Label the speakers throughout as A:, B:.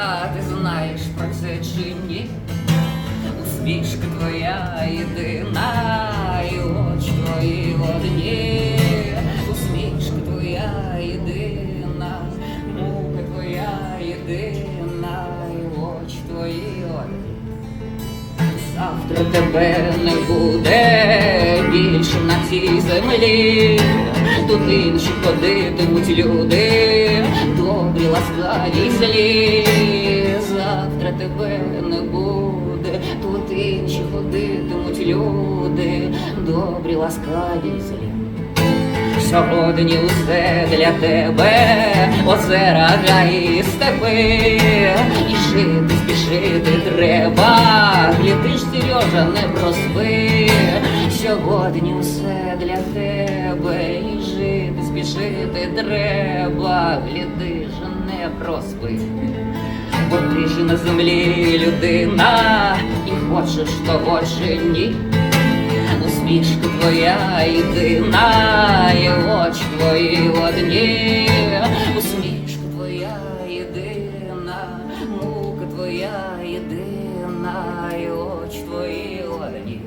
A: А ти знаєш про це чи ні? Усмішка твоя єдина, і очі твої одні, усмішка твоя єдина, мука твоя єдина, і очі твої одні. Завтра тебе не буде більше на цій землі. Тут інші ходитимуть люди, добрі, ласкаві злі. Завтра тебе не буде, тут інші ходитимуть люди, добрі, ласкаві злі. Сьогодні усе для тебе, озера гаї степи, і жити, спішити треба, глядиш, Сережа, не проспи. Сьогодні усе для тебе, і жити, спішити треба, глядиш, не проспи. Бо ти ж на землі людина, і хочеш того чи ні. Усмішка твоя єдина, і очі твої одні, усмішка твоя єдина, мука твоя єдина, і очі твої одні.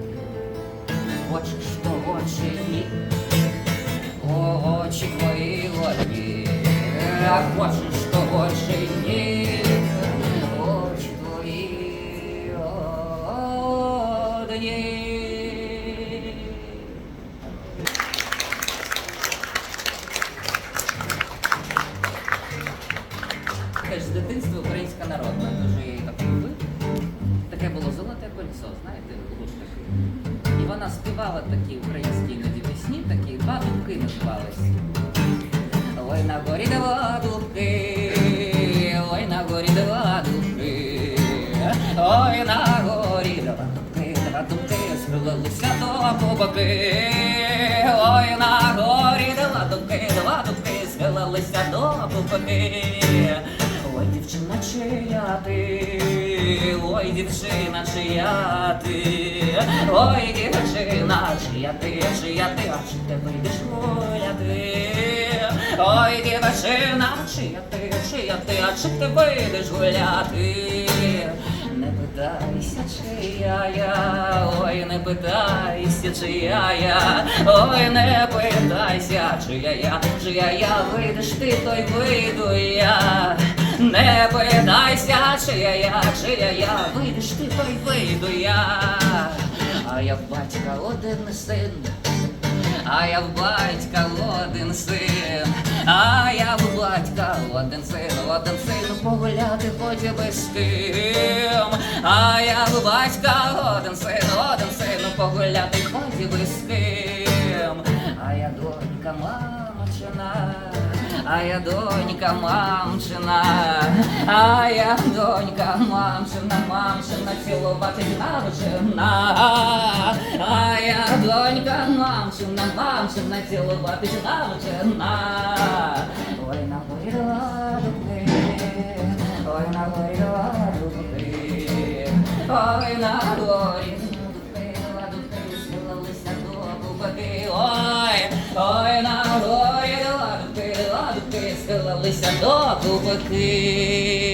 A: Того чи ні? Очі твої одні, того чи ні? Очі твої одні. Теж з дитинства українська народна, дуже її так любив. Таке було золоте колесо, знаєте, такий. І вона співала такі українські іноді пісні, такі два дубки називались. Ой, на горі два до. Ой, на горі два дубки, два дубки, схилилися до кубки. Ой, дівчина, чия ти, ой, дівчина, чия ти, ой, дівчина, чия ти, чия ти, а чи ти вийдеш гуляти? Ой, дівчина, чия ти, чия ти, а чи ти вийдеш гуляти? Не питайся, чия я, ой, не питайся, чия я, ой, не питайся, чия я, чия я, вийдеш ти, то й вийду я. Не питайся, чия я, чия я, вийдеш ти, то й вийду я. А я в батька один син. А я в батька один син, а я в батька один син, один син погуляти хоч би з ким. А я в батька один син, один син погуляти хоч би з ким. А я донька мамчина, а я донька мамчина, а я донька мамчина, мамчина цілувати навчена, а я донька мамчина, мамчина цілувати навчена. Ой, на горі ой, на горі дубки, два дубки, схилилися до кубки, ой, ой, на горі два дубки, схилилися до кубки.